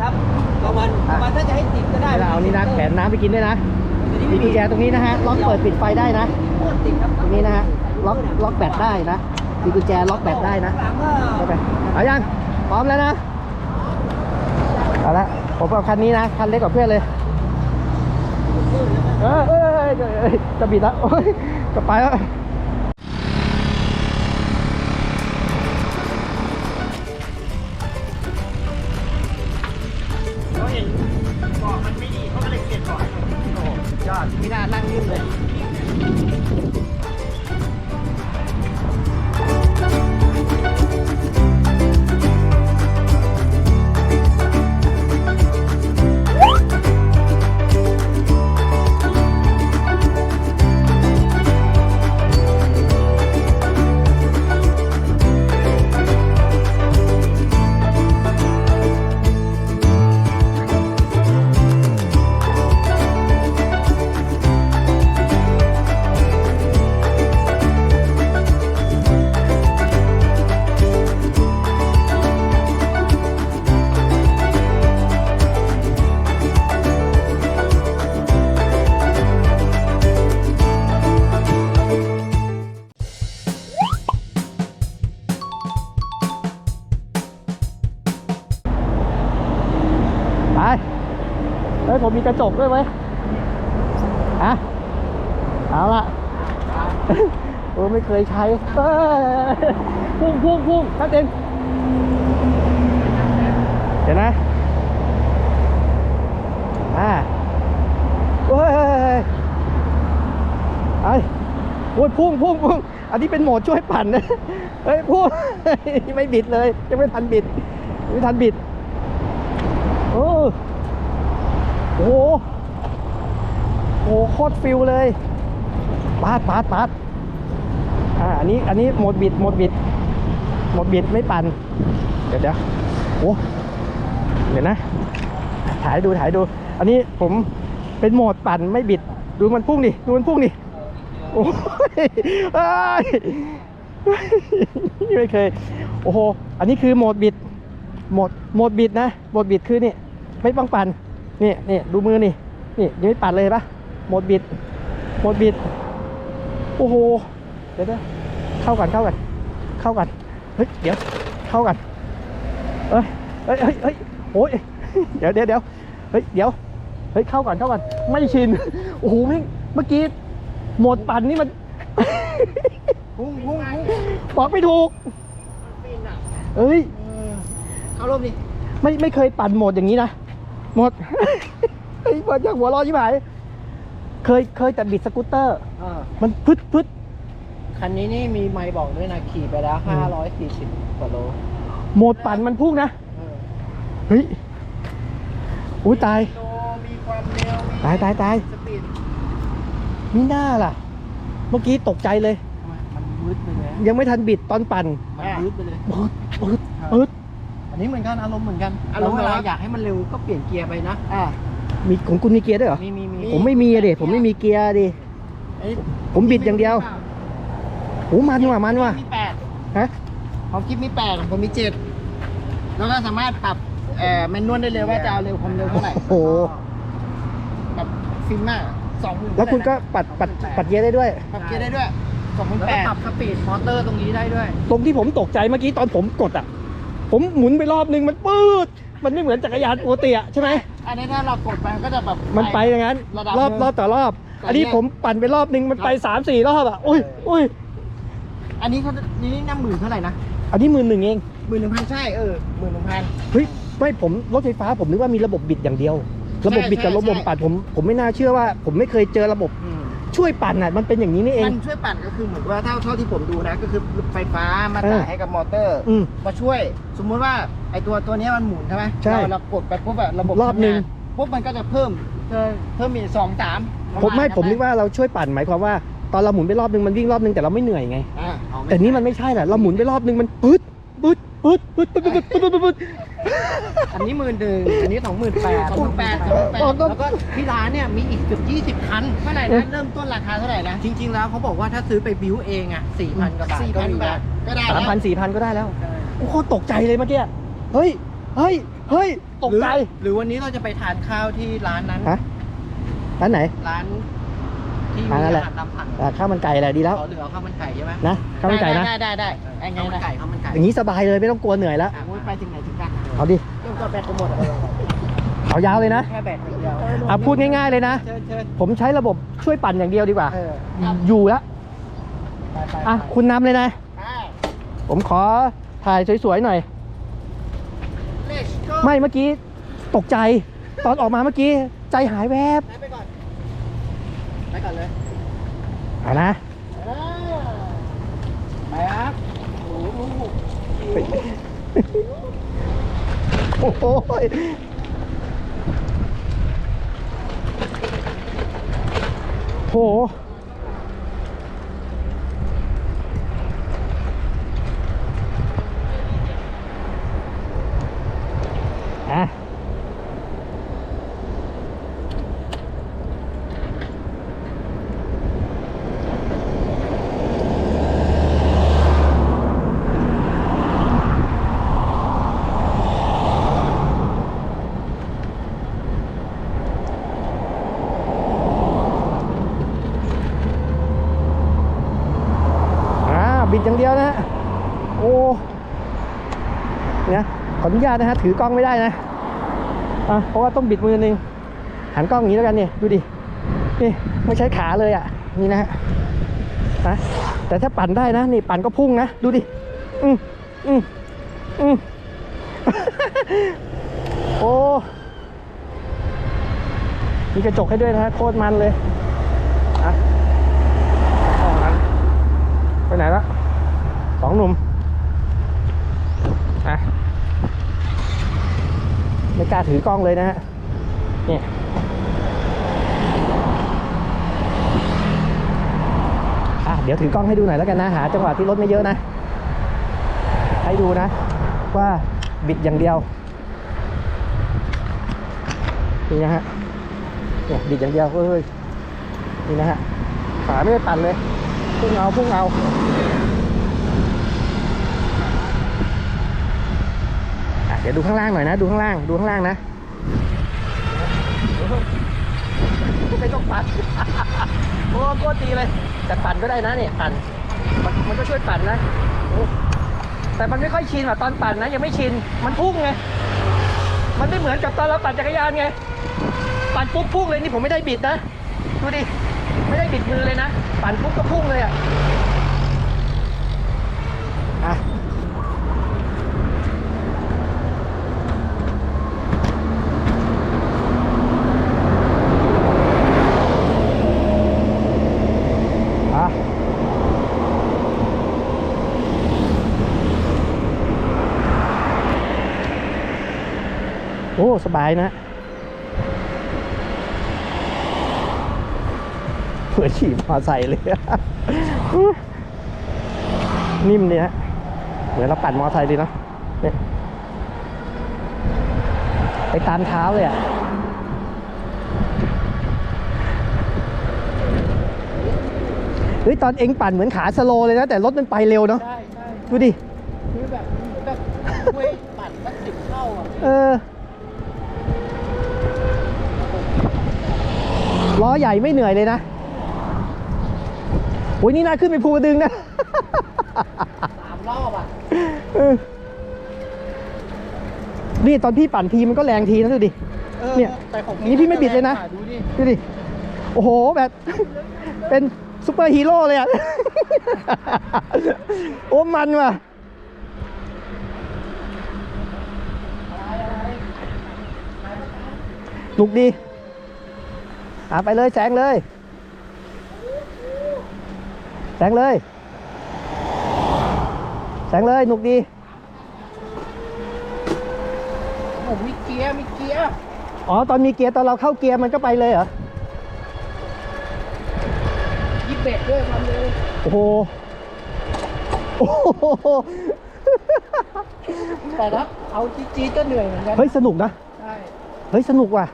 ครับประมาณประมาณถ้าจะให้ติดก็ได้เราเอานี่นะแขวนน้ำไปกินด้วยนะมีกุญแจตรงนี้นะฮะล็อกเปิดปิดไฟได้นะโคตรติดครับตรงนี้นะฮะล็อกล็อกแบตได้นะมีกุญแจล็อกแบตได้นะหลังก็เข้าไปเอายังพร้อมแล้วนะเอาละผมเอาคันนี้นะคันเล็กกว่าเพื่อนเลยเออเออเออเออเออจะบิดแล้วโอ้ยจะไปแล้ว มีกระจกด้วยไหมอะเอาละโอ้ไม่เคยใช้พุ่งพุ่งพุ่งชัดเจนเดี๋ยวนะอ่าโอ้ยไอ้โอ้ยพุ่งพุ่งพุ่งอันนี้เป็นโหมดช่วยปั่นนะเฮ้ยพุ่งไม่บิดเลยยังไม่ทันบิดยังไม่ทันบิดโอ้ โหโอ้โหโคตรฟิลเลยปาดปาดปาดอ่าอันนี้อันนี้โหมดบิดโหมดบิดโหมดบิดไม่ปั่นเดี๋ยวเดี๋ยวโอ้เดี๋ยวนะ ถ่ายดูถ่ายดู อันนี้ผมเป็นโหมดปั่นไม่บิด ดูมันพุ่งดิดูมันพุ่งดิโอ้ยเอ้ยไม่เคย โอ้โห อันนี้คือโหมดบิดโหมดโหมดบิดนะโหมดบิดคือนี่ ไม่ต้องปั่น นี่นี่ดูมือนี่ นี่ยังไม่ปั่นเลยเห็นปะโหมดบิดโหมดบิด โอ้โหเดี๋ยวเดี๋ยวเข้ากันเข้ากันเข้ากันเฮ้ย เดี๋ยว เข้ากันเอ้ยเฮ้ยเฮ้ยเฮ้ยโอ้ย เดี๋ยวเดี๋ยวเดี๋ยวเฮ้ย เดี๋ยว เฮ้ย เข้ากันเข้ากันไม่ชิน โอ้โหแม่งเมื่อกี้โหมดปั่นนี่มันพุ่งพุ่งพุ่งบอกไม่ถูกปีนอะเอ้ย เข้ารอบดิ ไม่ไม่เคยปั่นโหมดอย่างนี้นะโหมดไอ้เปิดจากหัวเร้อนที่ไหนเคยเคยแต่บิดสกูตเตอร์ อ่ามันพึดพึดคันนี้นี่มีไมค์บอกด้วยนะขี่ไปแล้ว540กว่าโลโหมดปั่นมันพุ่งนะเออเฮ้ยอุ้ยตาย โลมีความเร็วมีตายตายตาย สปีดมีหน้าล่ะ เมื่อกี้ตกใจเลย ทำไมมันวืดไปเลยยังไม่ทันบิดตอนปั่นมันวืดไปเลย ปึ๊ดปึ๊ดปึ๊ด อันนี้เหมือนกันอารมณ์เหมือนกันอารมณ์เวลาเหรออยากให้มันเร็วก็เปลี่ยนเกียร์ไปนะอ่ามีของคุณมีเกียร์ด้วยเหรอมีมีมีผมไม่มีอะเด็ผมไม่มีเกียร์ดิเอ้ยผมบิดอย่างเดียวโอ้มันว่ะมันว่ะมีแปดฮะของคลิปมีแปดของผมมีเจ็ดแล้วก็สามารถปรับเอ่อแมนนวลได้เลยว่าจะเอาเร็วความเร็วเท่าไหร่โอ้โหแบบฟินมากสองหมื่นแล้วคุณก็ปัดปัดปัดเกียร์ได้ด้วยปรับเกียร์ได้ด้วยสองหมื่นแปดปรับสปีดมอเตอร์ตรงนี้ได้ด้วย ตรงที่ผมตกใจเมื่อกี้ตอนผมกดอะ ผมหมุนไปรอบนึงมันปื๊ดมันไม่เหมือนจักรยานปกติอะใช่ไหมอันนี้ถ้าเรากดไปมันก็จะแบบมันไปอย่างนั้น ระดับรอบหนึ่งรอบต่อรอบแต่อันนี้เนี่ยผมปั่นไปรอบนึงมันไปสามสี่รอบอะอุ้ยอุ้ยอันนี้เขานี่น้ำหมื่นเท่าไหร่นะอันนี้หมื่นหนึ่งเองหมื่นหนึ่งพันใช่เออหมื่นหนึ่งพันเฮ้ยไม่ผมรถไฟฟ้าผมนึกว่ามีระบบบิดอย่างเดียว ระบบบิดกับใช่ระบบใช่ปั่นผมผมไม่น่าเชื่อว่า ผมไม่เคยเจอระบบ ช่วยปั่นอะมันเป็นอย่างนี้นี่เอง มันช่วยปั่นก็คือเหมือนว่าเท่าเท่าที่ผมดูนะก็คือไฟฟ้ามาเออจ่ายให้กับมอเตอร์อืมมาช่วย สมมุติว่าไอตัวตัวเนี้ยมันหมุนใช่ไหมใช่ เราเรากดไปปุ๊บแบบระบบรอบหนึ่งทำาปุ๊บมันก็จะเพิ่มเพิ่มเพิ่มอีกสองสามผมไม่ผมนึกว่าเราช่วยปั่นหมายความว่า ตอนเราหมุนไปรอบนึงมันวิ่งรอบนึงแต่เราไม่เหนื่อยไง อ่าแต่นี่มันไม่ใช่แหละเราหมุนไปรอบนึงมันปึ๊ดปึ๊ดปึ๊ดปึ๊ดปึ๊ดปึ๊ดปึ๊ดปึ๊ดปึ๊ด อันนี้หมื่นหนึ่งอันนี้สองหมื่นแปดสองหมื่นแปดสองหมื่นแปดอ๋อก็แล้วก็ที่ร้านเนี่ยมีอีกเกือบยี่สิบคันเท่าไหร่นะเริ่มต้นราคาเท่าไหร่นะจริง ๆ แล้วเขาบอกว่าถ้าซื้อไปบิวเองอะสี่พันกว่าบาทสี่ก็พันมีบาทก็ได้สามแล้วพันสี่พันก็ได้แล้วโอ้โหตกใจเลยเมื่อกี้เฮ้ยเฮ้ยเฮ้ยตกใจหรือหรือวันนี้เราจะไปทานข้าวที่ร้านนั้นฮะร้านไหนร้าน ที่มีร้านอะไรอาหารตามสั่งอ่าข้าวมันไก่แหละดีแล้วเขาเหลือข้าวมันไก่ใช่ไหมนะข้าวมันไก่นะได้ได้ได้ได้ไงข้าวมันนะไก่ข้าวมันไก่อย่างนี้สบายเลยไม่ต้องกลัวเหนื่อยแล้วโอ้ยไปถึงไหนถึงกันเอาดิเริ่มก็แบตจะหมดเอายาวเลยนะแค่แบตอย่างเดียวอะพูดง่ายๆเลยนะเชิญเชิญผมใช้ระบบช่วยปั่นอย่างเดียวดีกว่าเอออยู่แล้วไปไปอะคุณนำเลยนะไปผมขอถ่ายสวยๆหน่อย Let's go ไม่เมื่อกี้ตกใจ ตอนออกมาเมื่อกี้ ใจหายแวบไป ก่อนไปก่อนเลยเอานะเออไปครับโอ้โหโอ้โหโห อะ อ่าบิดอย่างเดียวนะฮะโอ้เนี่ยข ออนุญาตนะฮะถือกล้องไม่ได้นะอะเพราะว่าต้องบิดมือหนึงหันกล้องอย่างนี้แล้วกันเนี่ยดูดินี่ไม่ใช้ขาเลยอะนี่นะฮะนะแต่ถ้าปั่นได้นะนี่ปั่นก็พุ่งนะดูดิอืมอืมอืมโอ้มีกระจกให้ด้วยนะฮะโคตรมันเลยอะไปไหนละสองหนุ่มอะ ไม่กล้าถือกล้องเลยนะฮะนี่อะเดี๋ยวถือกล้องให้ดูหน่อยแล้วกันนะหาจังหวะที่รถไม่เยอะนะ ให้ดูนะ ว่าบิดอย่างเดียวนี่นะฮะเนี่ยบิดอย่างเดียวเฮ้ยนี่นะฮะขาไม่ได้ปั่นเลยพุ่งเอาพุ่งเอาอะเดี๋ยวดูข้างล่างหน่อยนะ ดูข้างล่าง ดูข้างล่างนะไม่ต้องปั่นโอ้โคตรดีเลยแต่ปั่นก็ได้นะเนี่ยปั่นมันมันก็ช่วยปั่นนะแต่มันไม่ค่อยชินอะตอนปั่นนะยังไม่ชินมันพุ่งไงมันไม่เหมือนกับตอนเราปั่นจักรยานไงปั่นปุ๊บพุ่งเลยนี่ผมไม่ได้บิดนะดูดิไม่ได้บิดมือเลยนะ ปั่นปุ๊บก็พุ่งเลยอะอะ สบายนะเหมือนขี่มอเตอร์ไซค์เลย นิ่มดีฮะเหมือนเราปั่นมอเตอร์ไซค์ดีเนาะเนี่ยไปตามเท้าเลยอะเฮ้ยตอนเอ็งปั่นเหมือนขาสโลว์เลยนะ แต่รถมันไปเร็วเนาะใช่ใช่ดูดิคือแบบเหมือนแบบช่วยปั่นสักสิบเท่าอะเออ ล้อใหญ่ไม่เหนื่อยเลยนะโอ้ยนี่น่าขึ้นไปภูกระดึงนะสามรอบอะเออนี่ตอนพี่ปั่นทีมันก็แรงทีนะดูดิออเนี่ยแต่ของนี่พี่ไม่บิดเลยนะดูดิดูดิโอ้โหแบบเป็นซูเปอร์ฮีโร่เลยอะโอ้มันว่ะหนุกดี อะไปเลยแซงเลยแซงเลยแซงเลยหนุกดีโอ้โหมีเกียร์มีเกียร์อ๋อตอนมีเกียร์ตอนเราเข้าเกียร์มันก็ไปเลยเหรอยิบเบ็ดด้วยความเร็วโอ้โหโอ้โหแต่ถ้าเอาจีดๆก็เหนื่อยเหมือนกันเฮ้ยสนุกนะใช่เฮ้ยสนุกว่ะ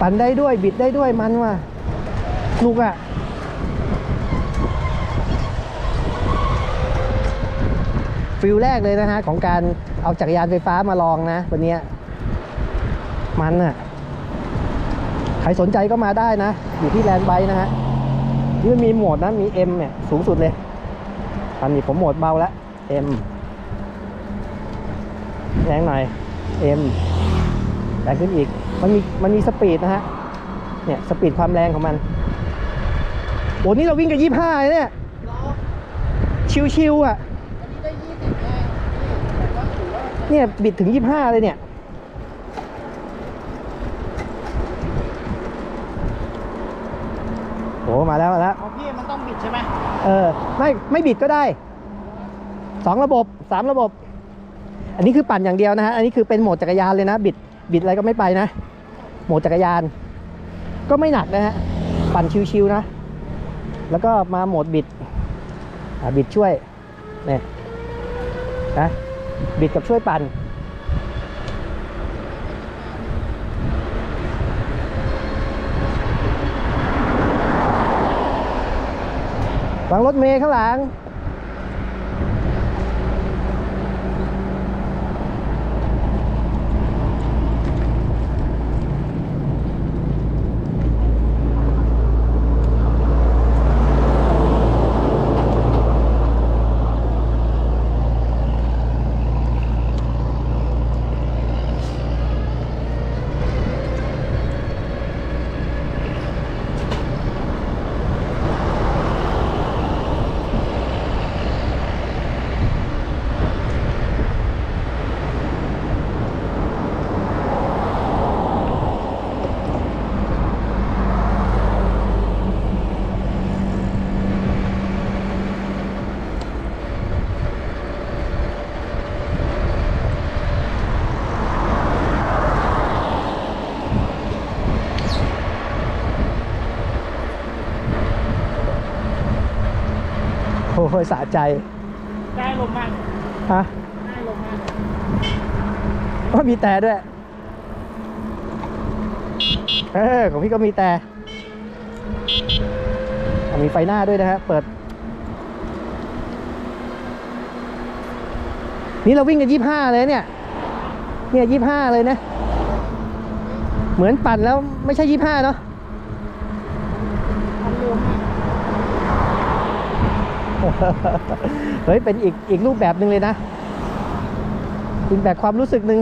ปั่นได้ด้วยบิดได้ด้วยมันว่ะสนุกอะฟิลแรกเลยนะฮะ ของการเอาจักรยานไฟฟ้ามาลองนะ วันนี้มันอะใครสนใจก็มาได้นะ อยู่ที่แลนด์ไบนะฮะนี่มันมีโหมดนะ มี M เนี่ย สูงสุดเลยอันนี้ผมโหมดเบาแล้ว M แรงหน่อย M แรงขึ้นอีก มันมีมันมีสปีดนะฮะ เนี่ยสปีดความแรงของมัน โอ้นี่เราวิ่งกันยี่ห้าเนี่ย ชิวๆอะอันนี้ได้ยี่สิบแรงนี่ผมว่าถือว่าเนี่ยบิดถึงยี่ห้าเลยเนี่ยโอ้มาแล้วมาแล้วของพี่มันต้องบิดใช่ไหมเออไม่ไม่บิดก็ได้สองระบบสามระบบ อันนี้คือปั่นอย่างเดียวนะฮะ อันนี้คือเป็นโหมดจักรยานเลยนะบิด บิดอะไรก็ไม่ไปนะ โหมดจักรยาน ก็ไม่หนักนะฮะ ปั่นชิวๆนะ แล้วก็มาโหมดบิดบิดช่วยเนี่ยนะบิดกับช่วยปั่นหลังรถเมย์ข้างหลัง โอ้ยสะใจ ได้ลมมากฮะได้ลมมากก็มีแต่ด้วย เออ ของพี่ก็มีแต่อะมีไฟหน้าด้วยนะฮะ เปิด นี่เราวิ่งกันยี่ห้าเลยเนี่ย เนี่ยยี่ห้าเลยนะ เหมือนปั่นแล้วไม่ใช่ยี่ห้าเนาะ มันเร็วมาก เฮ้ย เป็นอีกอีกรูปแบบหนึ่งเลยนะ อีกแบบความรู้สึกหนึ่ง